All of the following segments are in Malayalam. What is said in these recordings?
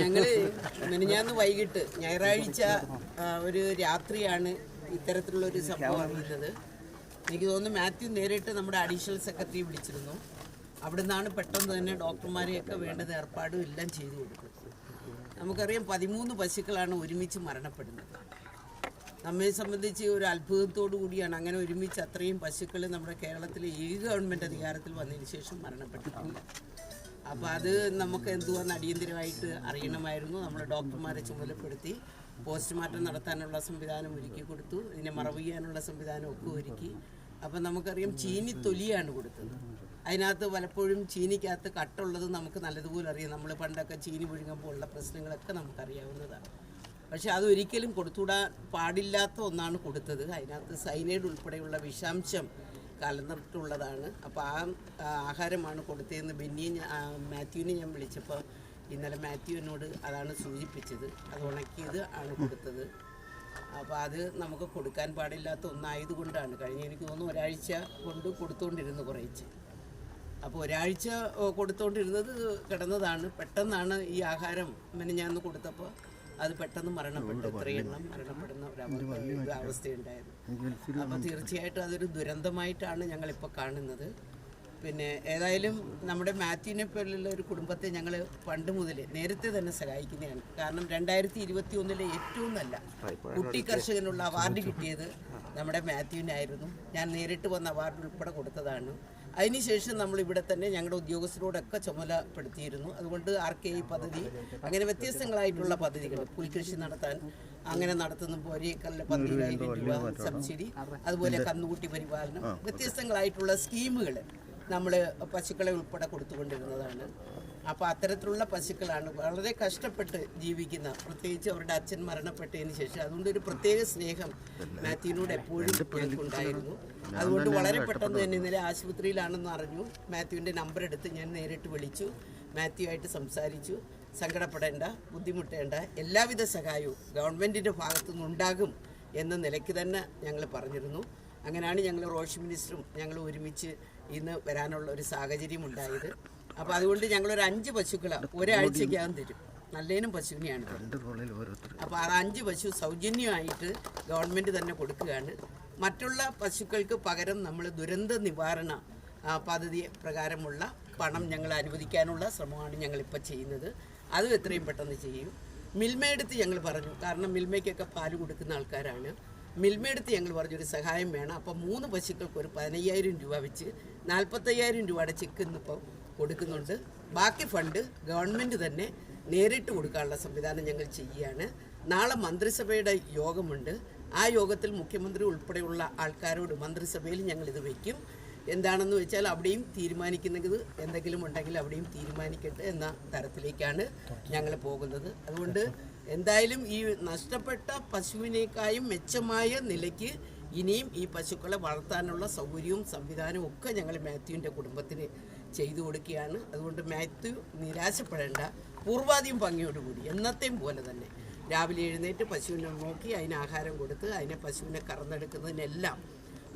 ഞങ്ങൾ മിനിഞ്ഞാന്ന് വൈകിട്ട് ഞായറാഴ്ച ഒരു രാത്രിയാണ് ഇത്തരത്തിലുള്ള ഒരു സംഭവം അറിയുന്നത്. എനിക്ക് തോന്നുന്നു മാത്യു നേരിട്ട് നമ്മുടെ അഡീഷണൽ സെക്രട്ടറി വിളിച്ചിരുന്നു. അവിടെ നിന്നാണ് പെട്ടെന്ന് തന്നെ ഡോക്ടർമാരെയൊക്കെ വേണ്ടത് ഏർപ്പാടും എല്ലാം ചെയ്തു കൊടുത്തത്. നമുക്കറിയാം പതിമൂന്ന് പശുക്കളാണ് ഒരുമിച്ച് മരണപ്പെടുന്നത്. നമ്മെ സംബന്ധിച്ച് ഒരു അത്ഭുതത്തോടു കൂടിയാണ് അങ്ങനെ ഒരുമിച്ച് അത്രയും പശുക്കൾ നമ്മുടെ കേരളത്തിലെ ഏത് ഗവൺമെന്റ് അധികാരത്തിൽ വന്നതിന് ശേഷം മരണപ്പെട്ടിട്ടില്ല അപ്പോൾ അത് നമുക്ക് എന്തുവാന്ന് അടിയന്തരമായിട്ട് അറിയണമായിരുന്നു. നമ്മൾ ഡോക്ടർമാരെ ചുമതലപ്പെടുത്തി പോസ്റ്റ്മോർട്ടം നടത്താനുള്ള സംവിധാനം ഒരുക്കി കൊടുത്തു. ഇതിനെ മറവ് ചെയ്യാനുള്ള സംവിധാനം ഒക്കെ ഒരുക്കി. അപ്പം നമുക്കറിയാം ചീനി തൊലിയാണ് കൊടുത്തത്. അതിനകത്ത് പലപ്പോഴും ചീനിക്കകത്ത് കട്ടുള്ളത് നമുക്ക് നല്ലതുപോലെ അറിയാം. നമ്മൾ പണ്ടൊക്കെ ചീനി പുഴുങ്ങുമ്പോൾ ഉള്ള പ്രശ്നങ്ങളൊക്കെ നമുക്കറിയാവുന്നതാണ്. പക്ഷെ അതൊരിക്കലും കൊടുത്തുവിടാൻ പാടില്ലാത്ത ഒന്നാണ് കൊടുത്തത്. അതിനകത്ത് സൈനൈഡ് ഉൾപ്പെടെയുള്ള വിഷാംശം കലർന്നിട്ടുള്ളതാണ് അപ്പോൾ ആ ആഹാരമാണ് കൊടുത്തതെന്ന് ബെന്നിയെ മാത്യുവിനെ ഞാൻ വിളിച്ചപ്പോൾ ഇന്നലെ മാത്യു എന്നോട് അതാണ് സൂചിപ്പിച്ചത്. അത് ഉണക്കിയത് ആണ് കൊടുത്തത്. അപ്പോൾ അത് നമുക്ക് കൊടുക്കാൻ പാടില്ലാത്ത ഒന്നായതുകൊണ്ടാണ്. കഴിഞ്ഞ എനിക്ക് തോന്നുന്നു ഒരാഴ്ച കൊണ്ട് കൊടുത്തുകൊണ്ടിരുന്നു കുറേച്ച്. അപ്പോൾ ഒരാഴ്ച കൊടുത്തുകൊണ്ടിരുന്നത് കിടന്നതാണ്. പെട്ടെന്നാണ് ഈ ആഹാരം ഞാൻ കൊടുത്തപ്പോൾ അത് പെട്ടെന്ന് മരണപ്പെട്ടു. ഇത്രയെണ്ണം മരണപ്പെടുന്ന ഒരു അവസ്ഥയുണ്ടായിരുന്നു അപ്പോൾ തീർച്ചയായിട്ടും അതൊരു ദുരന്തമായിട്ടാണ് ഞങ്ങളിപ്പോൾ കാണുന്നത്. പിന്നെ ഏതായാലും നമ്മുടെ മാത്യുവിനെ പോലുള്ള ഒരു കുടുംബത്തെ ഞങ്ങൾ പണ്ട് മുതൽ നേരത്തെ തന്നെ സഹായിക്കുന്നതാണ്. കാരണം രണ്ടായിരത്തി ഇരുപത്തി ഒന്നിലെ ഏറ്റവും നല്ല കുട്ടി കർഷകനുള്ള അവാർഡ് കിട്ടിയത് നമ്മുടെ മാത്യുവിനായിരുന്നു. ഞാൻ നേരിട്ട് വന്ന അവാർഡ് ഉൾപ്പെടെ കൊടുത്തതാണ്. അതിനുശേഷം നമ്മൾ ഇവിടെ തന്നെ ഞങ്ങളുടെ ഉദ്യോഗസ്ഥരോടൊക്കെ ചുമതലപ്പെടുത്തിയിരുന്നു. അതുകൊണ്ട് ആർ കെ ഐ പദ്ധതി അങ്ങനെ വ്യത്യസ്തങ്ങളായിട്ടുള്ള പദ്ധതികൾ പുൽകൃഷി നടത്താൻ അങ്ങനെ നടത്തുന്ന ഒരേക്കറിൽ പദ്ധതി രൂപ സബ്സിഡി അതുപോലെ കന്നുകുട്ടി പരിപാലനം വ്യത്യസ്തങ്ങളായിട്ടുള്ള സ്കീമുകൾ നമ്മൾ പശുക്കളെ ഉൾപ്പെടെ കൊടുത്തുകൊണ്ടിരുന്നതാണ്. അപ്പോൾ അത്തരത്തിലുള്ള പശുക്കളാണ് വളരെ കഷ്ടപ്പെട്ട് ജീവിക്കുന്ന പ്രത്യേകിച്ച് അവരുടെ അച്ഛൻ മരണപ്പെട്ടതിന് ശേഷം. അതുകൊണ്ട് ഒരു പ്രത്യേക സ്നേഹം മാത്യുവിനോട് എപ്പോഴും ഞങ്ങൾക്കുണ്ടായിരുന്നു. അതുകൊണ്ട് വളരെ പെട്ടെന്ന് തന്നെ ഇന്നലെ ആശുപത്രിയിലാണെന്ന് അറിഞ്ഞു. മാത്യുവിന്റെ നമ്പർ എടുത്ത് ഞാൻ നേരിട്ട് വിളിച്ചു. മാത്യു ആയിട്ട് സംസാരിച്ചു. സങ്കടപ്പെടേണ്ട ബുദ്ധിമുട്ടേണ്ട എല്ലാവിധ സഹായവും ഗവൺമെന്റിന്റെ ഭാഗത്തുനിന്ന് ഉണ്ടാകും എന്ന നിലയ്ക്ക് തന്നെ ഞങ്ങൾ പറഞ്ഞിരുന്നു. അങ്ങനെയാണ് ഞങ്ങൾ റോഷ് മിനിസ്റ്ററും ഞങ്ങൾ ഒരുമിച്ച് ഇന്ന് വരാനുള്ള ഒരു സാഹചര്യം ഉണ്ടായത്. അപ്പോൾ അതുകൊണ്ട് ഞങ്ങൾ ഒരു അഞ്ച് പശുക്കളെ. ഒരാഴ്ചക്കകം തരും. നല്ലതിനും പശുവിനെയാണ് അപ്പൊ അപ്പോൾ ആ അഞ്ച് പശു സൗജന്യമായിട്ട് ഗവൺമെന്റ് തന്നെ കൊടുക്കുകയാണ്. മറ്റുള്ള പശുക്കൾക്ക് പകരം നമ്മൾ ദുരന്ത നിവാരണ പദ്ധതി പ്രകാരമുള്ള പണം ഞങ്ങൾ അനുവദിക്കാനുള്ള ശ്രമമാണ് ഞങ്ങളിപ്പോൾ ചെയ്യുന്നത്. അതും എത്രയും പെട്ടെന്ന് ചെയ്യും. മിൽമയെടുത്ത് ഞങ്ങൾ പറഞ്ഞു. കാരണം മിൽമയ്ക്കൊക്കെ പാൽ കൊടുക്കുന്ന ആൾക്കാരാണ്. മിൽമയെടുത്ത് ഞങ്ങൾ പറഞ്ഞു ഒരു സഹായം വേണം. അപ്പോൾ മൂന്ന് പശുക്കൾക്ക് ഒരു പതിനയ്യായിരം രൂപ വെച്ച് നാൽപ്പത്തയ്യായിരം രൂപയുടെ ചെക്ക് ഇന്നിപ്പോൾ കൊടുക്കുന്നുണ്ട്. ബാക്കി ഫണ്ട് ഗവൺമെന്റ് തന്നെ നേരിട്ട് കൊടുക്കാനുള്ള സംവിധാനം ഞങ്ങൾ ചെയ്യുകയാണ്. നാളെ മന്ത്രിസഭയുടെ യോഗമുണ്ട്. ആ യോഗത്തിൽ മുഖ്യമന്ത്രി ഉൾപ്പെടെയുള്ള ആൾക്കാരോട് മന്ത്രിസഭയിൽ ഞങ്ങൾ ഇത് വയ്ക്കും എന്താണെന്ന് വെച്ചാൽ അവിടെയും തീരുമാനിക്കുന്നത് എന്തെങ്കിലും ഉണ്ടെങ്കിൽ അവിടെയും തീരുമാനിക്കട്ടെ എന്ന തരത്തിലേക്കാണ് ഞങ്ങൾ പോകുന്നത്. അതുകൊണ്ട് എന്തായാലും ഈ നഷ്ടപ്പെട്ട പശുവിനേക്കായും മെച്ചമായ നിലയ്ക്ക് ഇനിയും ഈ പശുക്കളെ വളർത്താനുള്ള സൗകര്യവും സംവിധാനവും ഒക്കെ ഞങ്ങൾ മാത്യുവിന്റെ കുടുംബത്തിന് ചെയ്തു കൊടുക്കുകയാണ്. അതുകൊണ്ട് മാത്യു നിരാശപ്പെടേണ്ട പൂർവാധികം ഭംഗിയോടുകൂടി എന്നത്തെയും പോലെ തന്നെ. രാവിലെ എഴുന്നേറ്റ് പശുവിനെ നോക്കി അതിന് ആഹാരം കൊടുത്ത് അതിനെ പശുവിനെ കറന്നെടുക്കുന്നതിനെല്ലാം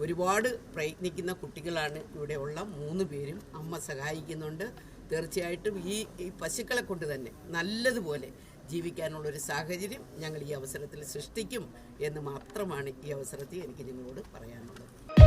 ഒരുപാട് പ്രയത്നിക്കുന്ന കുട്ടികളാണ് ഇവിടെയുള്ള മൂന്ന് പേരും. അമ്മ സഹായിക്കുന്നുണ്ട്. തീർച്ചയായിട്ടും ഈ ഈ പശുക്കളെ കൊണ്ട് തന്നെ നല്ലതുപോലെ ജീവിക്കാനുള്ള ഒരു സാഹചര്യം ഞങ്ങൾ ഈ അവസരത്തിൽ സൃഷ്ടിക്കും എന്ന് മാത്രമാണ് ഈ അവസരത്തിൽ എനിക്ക് നിങ്ങളോട് പറയാനുള്ളത്.